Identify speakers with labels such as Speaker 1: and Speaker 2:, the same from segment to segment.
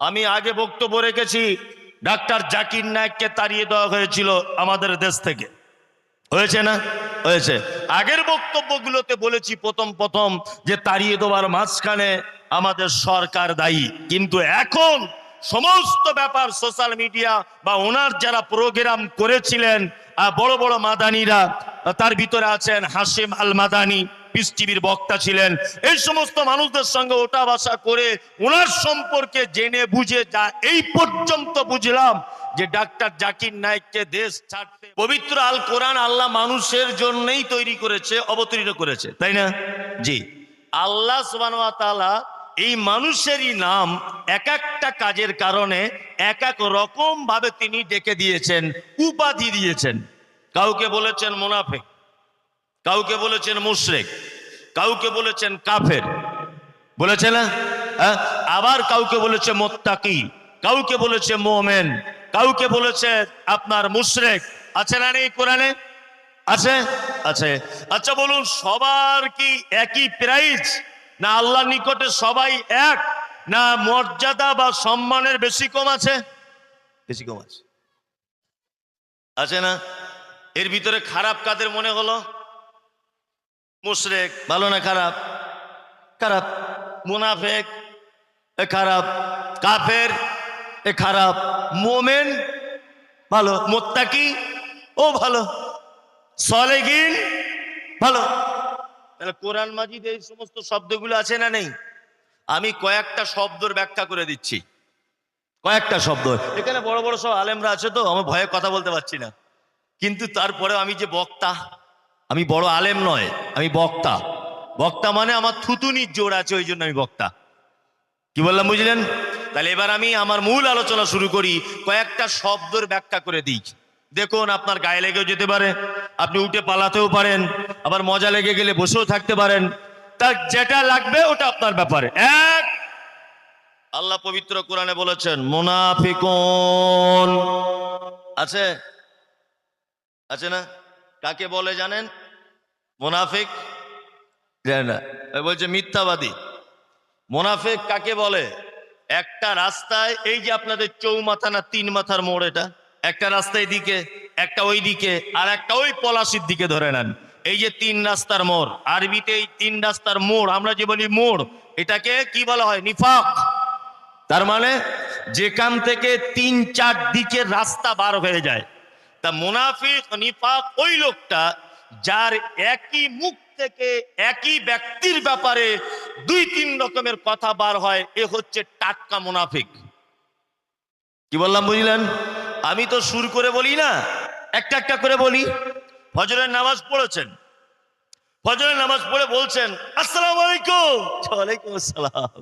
Speaker 1: আমি আগে বক্তব্য রেখেছি, ডাক্তার জাকির নায়ককে তাড়িয়ে দেওয়া হয়েছিল আমাদের দেশ থেকে। হয়েছে না? হয়েছে। আগের বক্তব্যগুলোতে বলেছি প্রথম প্রথম যে তাড়িয়ে দেওয়ার মাঝখানে আমাদের সরকার দায়ী। কিন্তু এখন সমস্ত ব্যাপার সোশ্যাল মিডিয়া বা ওনার যারা প্রোগ্রাম করেছিলেন বড় বড় মাদানিরা, তার ভিতরে আছেন হাসিম আল মাদানি পিস টিভির বক্তা ছিলেন। এই সমস্ত মানুষদের সঙ্গে ওটা বাসা করে ওনার সম্পর্কে জেনে বুঝে যা এই পর্যন্ত বুঝলাম যে ডাক্তার জাকির নায়েককে দেশ ছাড়তে পবিত্র আল কোরআন আল্লাহ মানুষের জন্যই তৈরি করেছে, অবতীর্ণ করেছে। তাই না? জি। আল্লাহ ওয়া এই মানুষেরই নাম এক একটা কাজের কারণে এক এক রকম ভাবে তিনি ডেকে দিয়েছেন, উপাধি দিয়েছেন। কাউকে বলেছেন মুনাফিক। কাউকে বলেছেন মুশরেক, কাউকে বলেছেন কাফের। বলেছে না? হ্যাঁ? আবার কাউকে বলেছে মোত্তাকি, কাউকে বলেছে মোমেন, কাউকে বলেছে আপনার মুশরেক। আছে না নেই কোরআনে? আছে? আছে। আচ্ছা বলুন, সবার কি একই প্রাইজ? না আল্লাহ নিকটে সবাই এক? না মর্যাদা বা সম্মানের বেশি কম আছে? বেশি কম আছে। আছে না? এর ভিতরে খারাপ কাদের মনে হলো? মুশরেক, ভালো না খারাপ? খারাপ। মুনাফেক, এ খারাপ। কাফের, এ খারাপ। মোমেন, ভালো। মোত্তাকি, ও ভালো। সলেগিন ভালো। তাহলে কোরআন মাজিদ এই সমস্ত শব্দগুলো আছে না নেই? আমি কয়েকটা শব্দর ব্যাখ্যা করে দিচ্ছি। কয়েকটা শব্দ। এখানে বড় বড় সব আলেমরা আছে তো, আমার ভয়ে কথা বলতে পারছি না। কিন্তু তারপরে আমি যে বক্তা আমি বড় আলেম নয়, আমি বক্তা। বক্তা মানে আমার থুতুনির জোর আছে, ওই জন্য আমি বক্তা। কি বললাম, বুঝলেন? তাহলে এবার আমি আমার মূল আলোচনা শুরু করি, কয়েকটা শব্দের ব্যাখ্যা করে দিই। দেখুন, আপনার গায়ে লেগেও যেতে পারে, আপনি উঠে পালাতেও পারেন, আবার মজা লেগে গেলে বসেও থাকতে পারেন। তার যেটা লাগবে, ওটা আপনার ব্যাপারে। এক, আল্লাহ পবিত্র কোরআনে বলেছেন, মুনাফিকুন। আছে? আছে না? কাকে বলে জানেন? মুনাফিক? না। বলছে মিথ্যাবাদী। মোনাফেক কাকে বলে? একটা রাস্তায় এই যে আপনাদের চৌমাথা না তিন মাথার মোড় এটা একটা রাস্তা এদিকে একটা ওই দিকে আর একটা ওই পলাশির দিকে ধরে নেন। এই যে তিন রাস্তার মোড় আরবিতে এই তিন রাস্তার মোড় আমরা যে বলি মোড় এটাকে কি বলা হয়? নিফাক। তার মানে যেখান থেকে তিন চার দিকে রাস্তা বার হয়ে যায়। তা মুনাফিক, নিফাক ওই লোকটা যার একই মুখ থেকে একই ব্যক্তির ব্যাপারে দুই তিন রকমের কথা বার হয়, এ হচ্ছে টাটকা মুনাফিক। কি বললাম, বুঝলেন? আমি তো সুর করে বলি না, একটা একটা করে বলি। ফজরের নামাজ পড়েছেন। ফজরের নামাজ পড়ে বলছেন, আসসালাম আলাইকুম। ওয়ালাইকুম আসসালাম।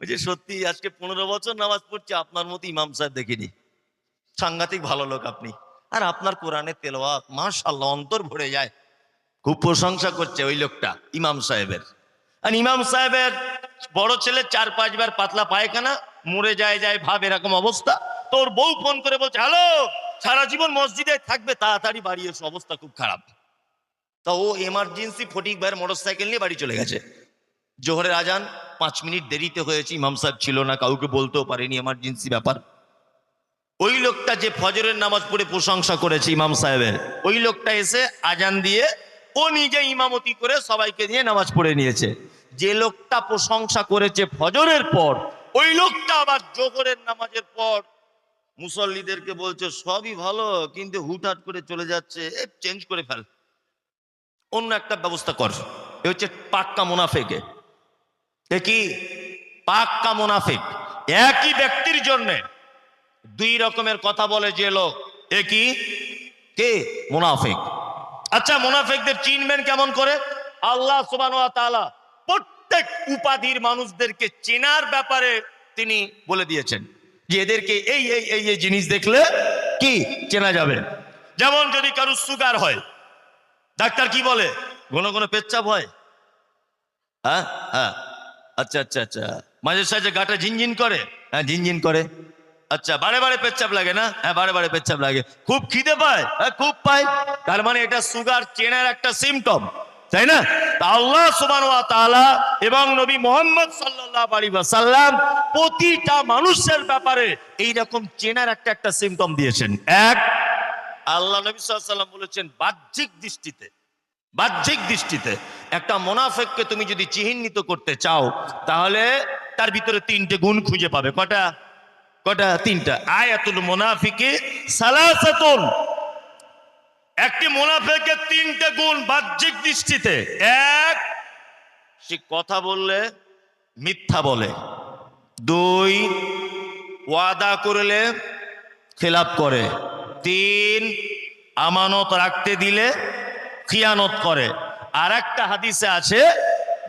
Speaker 1: বলছি সত্যি, আজকে পনেরো বছর নামাজ পড়ছি, আপনার মতো ইমাম সাহেব দেখিনি। সাংঘাতিক ভালো লোক আপনি। আর আপনার কোরআনের তেলাওয়াত, মাশাআল্লাহ, অন্তর ভরে যায়। খুব প্রশংসা করছে ওই লোকটা, ইমাম সাহেবের। আর ইমাম সাহেবের বড় ছেলে চার পাঁচবার পাতলা পায়খানা, মরে যায় যায়, ভাব, এরকম অবস্থা। তোর বউ ফোন করে বলছে, হ্যালো, সারা জীবন মসজিদে থাকবে, তাড়াতাড়ি বাড়ি এসো, অবস্থা খুব খারাপ। তা ও এমার্জেন্সি ফটিক ভাইয়ের মোটর সাইকেল নিয়ে বাড়ি চলে গেছে। জোহরের আজান, পাঁচ মিনিট দেরিতে হয়েছে, ইমাম সাহেব ছিল না, কাউকে বলতেও পারেনি এমার্জেন্সি ব্যাপার। ওই লোকটা যে ফজরের নামাজ পড়ে প্রশংসা করেছে ইমাম সাহেবের, ওই লোকটা এসে আজান দিয়ে ও নিজে ইমামতি করে সবাইকে নিয়ে নামাজ পড়ে নিয়েছে। যে লোকটা প্রশংসা করেছে ফজরের পর, ওই লোকটা আবার জোহরের নামাজের পর, মুসল্লিদেরকে বলছে, সবই ভালো, কিন্তু হুটহাট করে চলে যাচ্ছে, এ চেঞ্জ করে ফেল। অন্য একটা ব্যবস্থা কর, এ হচ্ছে পাক্কা মুনাফেকে। এ কি? পাক্কা মুনাফিক। একই ব্যক্তির জন্যে দুই রকমের কথা বলে যে লোক। এ কি? কে? মুনাফিক। আচ্ছা মুনাফিকদের চিনবেন কেমন করে? আল্লাহ সুবান প্রত্যেক উপাধির মানুষদেরকে চেনার ব্যাপারে তিনি বলে দিয়েছেন যে এদেরকে এই এই এই এই জিনিস দেখলে কি? চেনা যাবে। যেমন যদি কারও সুগার হয়, ডাক্তার কি বলে? ঘন ঘন পেচ্ছাপ হয়। হ্যাঁ হ্যাঁ। আচ্ছা আচ্ছা আচ্ছা। মাঝে সাঝে গাটা ঝিনঝিন করে। হ্যাঁ ঝিনঝিন করে। আচ্ছা বারে বারে পেচ্ছাপ লাগে না? হ্যাঁ বারে বারে পেচ্ছাপ লাগে। খুব খিদে পায়? হ্যাঁ খুব পায়। তার মানে এটা সুগার চেনার একটা সিমটম তাই না? আল্লাহ সুবান এবং নবী মোহাম্মদ ওয়াসাল্লাম প্রতিটা মানুষের ব্যাপারে এই রকম চেনার একটা একটা সিম্পটম দিয়েছেন। এক, আল্লাহ নবী ওয়াসাল্লাম বলেছেন, বাহ্যিক দৃষ্টিতে বাহ্যিক দৃষ্টিতে একটা মোনাফেককে তুমি যদি চিহ্নিত করতে চাও, তাহলে তার ভিতরে তিনটে গুণ খুঁজে পাবে। কটা? কটা? তিনটা। আয়াতুল মোনাফিকে সালাসাতুন। একটি মোনাফেকের তিনটে গুণ বাহ্যিক দৃষ্টিতে। এক, সে কথা বললে মিথ্যা বলে। দুই, ওয়াদা করলে খেলাপ করে। তিন, আমানত রাখতে দিলে খিয়ানত করে। আর একটা হাদিসে আছে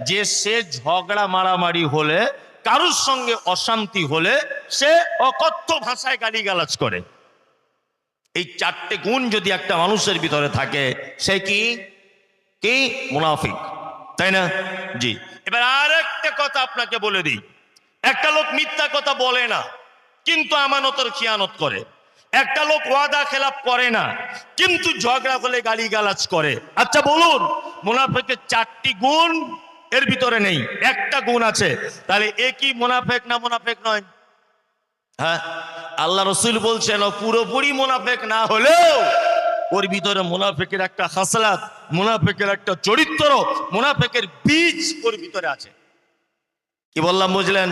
Speaker 1: যে সে ঝগড়া মারামারি হলে কারুর সঙ্গে অশান্তি হলে সে অকথ্য ভাষায় গালিগালাজ করে। এই চারটে গুণ যদি একটা মানুষের ভিতরে থাকে, সে কি? কি? মুনাফিক। তাই না? জি। এবার আর একটা কথা আপনাকে বলে দিই। একটা লোক মিথ্যা কথা বলে না, কিন্তু আমানতের খিয়ানত করে। একটা লোক ওয়াদা খেলাপ করে না, কিন্তু ঝগড়া হলে গালি গালাজ করে। আচ্ছা বলুন, মুনাফিকের চারটি গুণ এর ভিতরে নেই, একটা গুণ আছে। তাহলে এ কি মুনাফেক না মুনাফেক নয়? হ্যাঁ? আল্লাহ রসুল বলছেন পুরোপুরি মোনাফেক না হলেও ওর ভিতরে মোনাফেকের একটা হাসলাত মুনাফেকের একটা চরিত্র, মোনাফেকের বীজ ওর ভিতরে আছে। কি বললাম, বুঝলেন?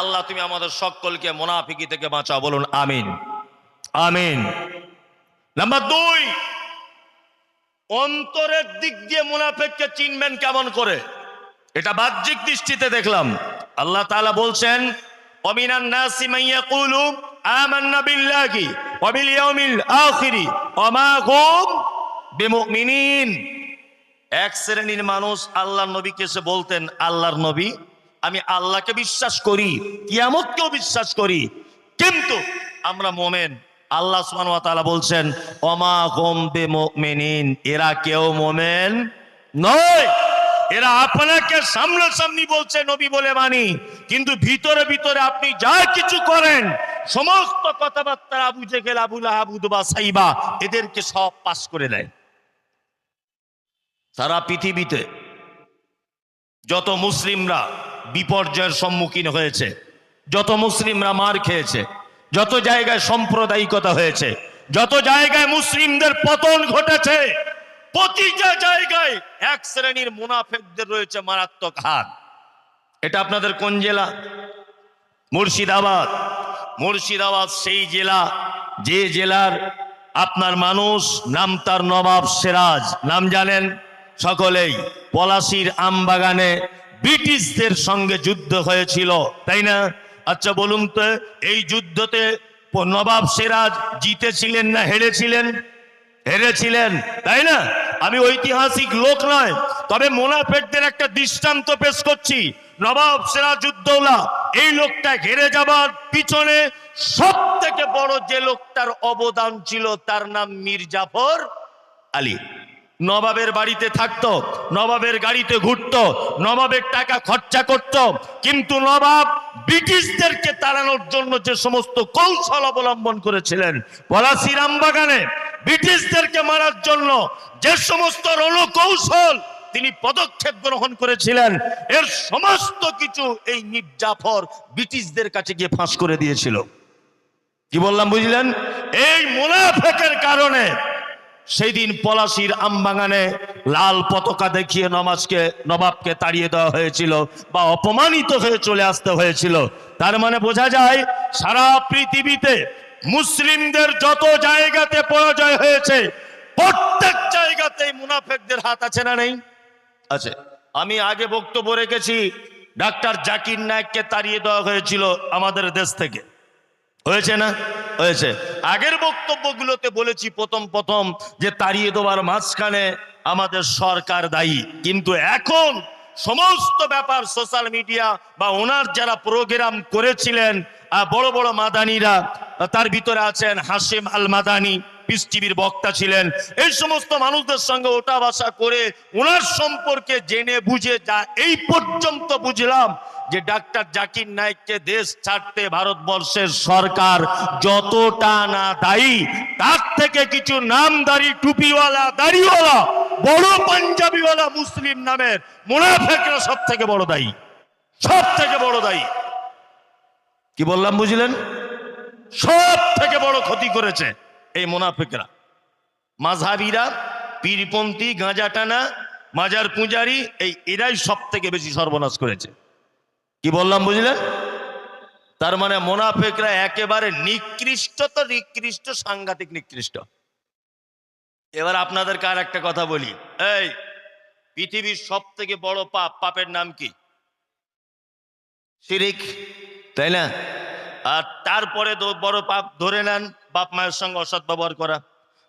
Speaker 1: আল্লাহ, তুমি আমাদের সকলকে মুনাফিকি থেকে বাঁচাও, বলুন আমিন। আমিন। নাম্বার দুই, অন্তরের দিক দিয়ে মুনাফেককে চিনবেন কেমন করে? এটা বাহ্যিক দৃষ্টিতে দেখলাম। আল্লাহ তাআলা বলছেন নাসি মাইয়া এক শ্রেণির মানুষ আল্লাহর বলতেন, আল্লাহর নবী, আমি আল্লাহকে বিশ্বাস করি, কিয়ামতকেও বিশ্বাস করি, কিন্তু আমরা মোমেন। আল্লাহ তাআলা বলছেন ওমা হুম বিমুমিনিন, এরা কেউ মোমেন নয়। এরা আপনাকে সামনাসামনি বলছে, নবী বলে মানি। কিন্তু ভিতরে ভিতরে আপনি যা কিছু করেন, সমস্ত কথাবার্তা আবু জেগেল আবুল আবুদবা সাইবা, এদেরকে সব পাস করে দেয়। সারা পৃথিবীতে যত মুসলিমরা বিপর্যয়ের সম্মুখীন হয়েছে, যত মুসলিমরা মার খেয়েছে, যত জায়গায় সাম্প্রদায়িকতা হয়েছে, যত জায়গায় মুসলিমদের পতন ঘটেছে প্রতিটা জায়গায় এক শ্রেণির মুনাফেকদের রয়েছে মারাত্মক হাত এটা আপনাদের কোন জেলা? মুর্শিদাবাদ। মুর্শিদাবাদ সেই জেলা, যে জেলার আপনার মানুষ নাম তার নবাব সিরাজ। নাম জানেন সকলেই। পলাশির আমবাগানে ব্রিটিশদের সঙ্গে যুদ্ধ হয়েছিল, তাই না? আচ্ছা বলুন তো, এই যুদ্ধতে নবাব সিরাজ জিতেছিলেন না হেরেছিলেন? হেরেছিলেন, তাই না? আমি ঐতিহাসিক লোক নয়, তবে মোনাফেকদের একটা দৃষ্টান্ত পেশ করছি। নবাব সিরাজউদ্দৌলা, এই লোকটা ঘেরে যাবার পিছনে সব থেকে বড় যে লোকটার অবদান ছিল, তার নাম মীর জাফর আলী। নবাবের বাড়িতে থাকতো, নবাবের গাড়িতে ঘুরতো, নবাবের টাকা খরচা করত, কিন্তু নবাব ব্রিটিশদেরকে তাড়ানোর জন্য যে সমস্ত কৌশল অবলম্বন করেছিলেন পলাশির আমবাগানে ব্রিটিশদেরকে মারার জন্য যে সমস্ত রণকৌশল তিনি পদক্ষেপ গ্রহণ করেছিলেন, এর সমস্ত কিছু এই মীর জাফর ব্রিটিশদের কাছে গিয়ে ফাঁস করে দিয়েছিল। কি বললাম, বুঝলেন? এই মুনাফেকের কারণে সেই দিন পলাশির আমবাগানে লাল পতাকা দেখিয়ে নমাজকে, নবাবকে তাড়িয়ে দেওয়া হয়েছিল বা অপমানিত হয়ে চলে আসতে হয়েছিল। তার মানে বোঝা যায় সারা পৃথিবীতে মুসলিমদের যত জায়গাতে পরাজয় হয়েছে প্রত্যেক জায়গাতেই মুনাফেকদের হাত আছে না নেই? আছে। আমি আগে বক্তব্য রেখেছি ডাক্তার জাকির নায়ককে তাড়িয়ে দেওয়া হয়েছিল আমাদের দেশ থেকে। হয়েছে না? হয়েছে। আগের বক্তব্যগুলোতে বলেছি প্রথম প্রথম যে তাড়িয়ে দেওয়ার মাঝখানে আমাদের সরকার দায়ী। কিন্তু এখন সমস্ত ব্যাপার সোশ্যাল মিডিয়া বা ওনার যারা প্রোগ্রাম করেছিলেন বড় বড় মাদানিরা তার ভিতরে আছেন হাসিম আল মাদানি পিস টিভির বক্তা ছিলেন। এই সমস্ত মানুষদের সঙ্গে ওটা বাসা করে ওনার সম্পর্কে জেনে বুঝে যা এই পর্যন্ত বুঝলাম যে ডাক্তার জাকির নায়েককে দেশ ছাড়তে ভারতবর্ষের সরকার যতটা না দায়ী, তার থেকে কিছু নামদারি টুপিওয়ালা, দাড়িওয়ালা, বড় পাঞ্জাবিওয়ালা মুসলিম নামের মুনাফেকরা সব থেকে বড় দায়ী। সব থেকে বড় দায়ী। কি বললাম বুঝলেন? সব থেকে বড় ক্ষতি করেছে এই মুনাফেকরা। মাঝহাবিরা, পীরপন্থী গাঁজা টানা মাজার পূজারি, এই এরাই সব থেকে বেশি সর্বনাশ করেছে। কি বললাম বুঝলেন? তার মানে মোনাফেকরা একেবারে নিকৃষ্ট তো নিকৃষ্ট, সাংঘাতিক নিকৃষ্ট। এবার আপনাদেরকে আর একটা কথা বলি। এই, পৃথিবীর সব থেকে বড় পাপ, পাপের নাম কি? শিরিক। তাই না? আর তারপরে বড় পাপ ধরে নেন, বাপ মায়ের সঙ্গে অসৎ ব্যবহার করা।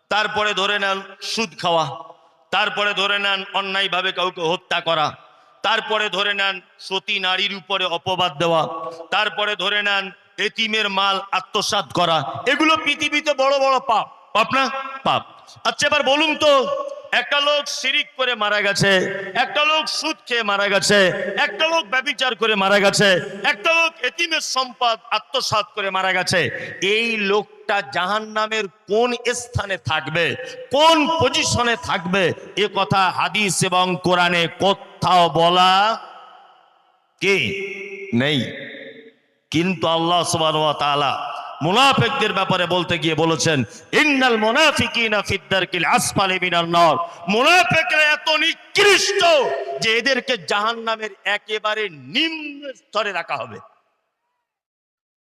Speaker 1: তারপরে ধরে নেন সুদ খাওয়া। তারপরে ধরে নেন অন্যায়ভাবে কাউকে হত্যা করা। তারপরে ধরে নেন সতী নারীর উপরে অপবাদ দেওয়া। তারপরে ধরে নেন এতিমের মাল আত্মসাৎ করা। এগুলো পৃথিবীতে বড় বড় পাপ। পাপ না? পাপ। আচ্ছা এবার বলুন তো একটা লোক শিরিক করে মারা গেছে, একটা লোক সুদ খেয়ে মারা গেছে, একটা লোক ব্যবিচার করে মারা গেছে, একটা লোক এতিমের সম্পদ আত্মসাৎ করে মারা গেছে। এই লোকটা জাহান নামের কোন স্থানে থাকবে, কোন পজিশনে থাকবে, এ কথা হাদিস এবং কোরআনে কোথাও বলা কি নেই। কিন্তু আল্লাহ সুবহানাহু ওয়া তাআলা মুনাফিকদের ব্যাপারে বলতে গিয়ে বলেছেন, ইন্নাল মুনাফিকিনা ফিদ্দারকিল আসফালি মিনাল নার। মুনাফিকরা এত নিকৃষ্ট যে এদেরকে জাহান্নামের একেবারে নিম্ন স্তরে রাখা হবে।